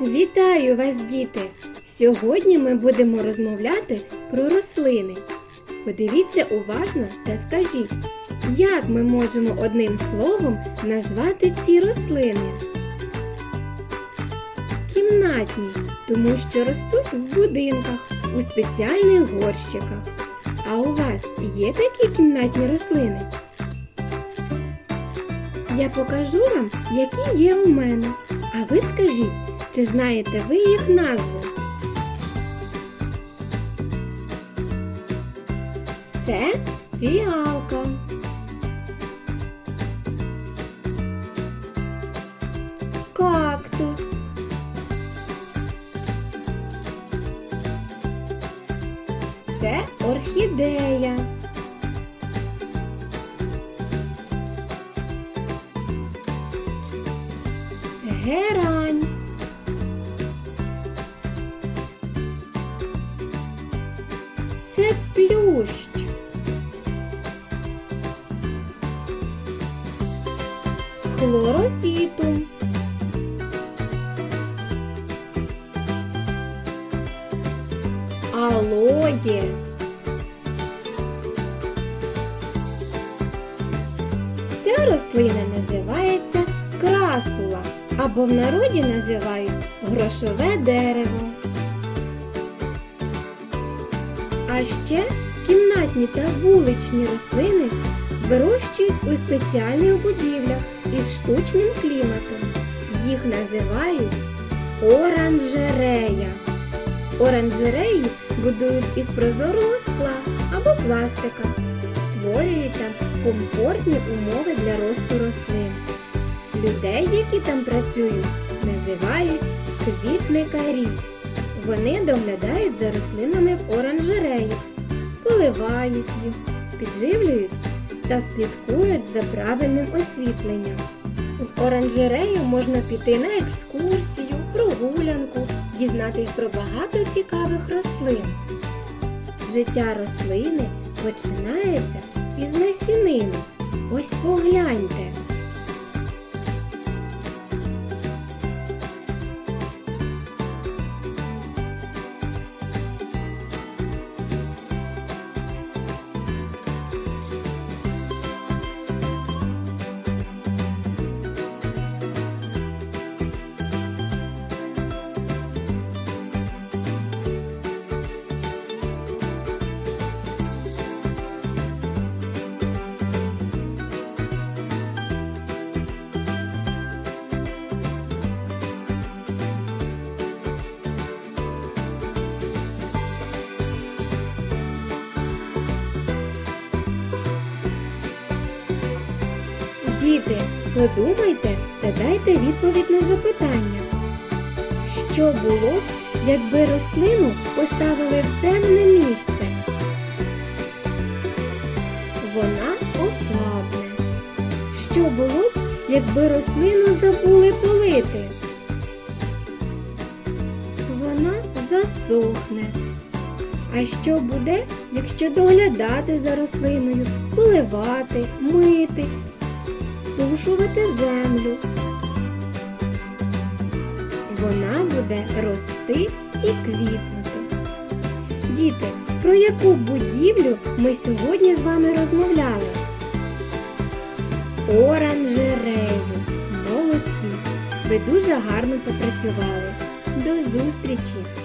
Вітаю вас, діти! Сьогодні ми будемо розмовляти про рослини. Подивіться уважно та скажіть, як ми можемо одним словом назвати ці рослини? Кімнатні, тому що ростуть в будинках, у спеціальних горщиках. А у вас є такі кімнатні рослини? Я покажу вам, які є у мене. А ви скажіть, чи знаєте ви їх назву? Це фіалка. Кактус. Це орхідея. Герань. Плющ. Хлорофітум. Алоє. Ця рослина називається красула або в народі називають грошове дерево. А ще кімнатні та вуличні рослини вирощують у спеціальних будівлях із штучним кліматом. Їх називають оранжерея. Оранжереї будують із прозорого скла або пластика, створюють там комфортні умови для росту рослин. Людей, які там працюють, називають квітникарі. Вони доглядають за рослинами в оранжереї, поливають їх, підживлюють та слідкують за правильним освітленням. В оранжерею можна піти на екскурсію, прогулянку, дізнатись про багато цікавих рослин. Життя рослини починається із насінини. Ось погляньте. Діти, подумайте та дайте відповідь на запитання. Що було, якби рослину поставили в темне місце? Вона ослабне. Що було б, якби рослину забули полити? Вона засохне. А що буде, якщо доглядати за рослиною, поливати, мити, спушувати землю? Вона буде рости і квітнути. Діти, про яку будівлю ми сьогодні з вами розмовляли? Оранжерею. Молодці! Ви дуже гарно попрацювали. До зустрічі!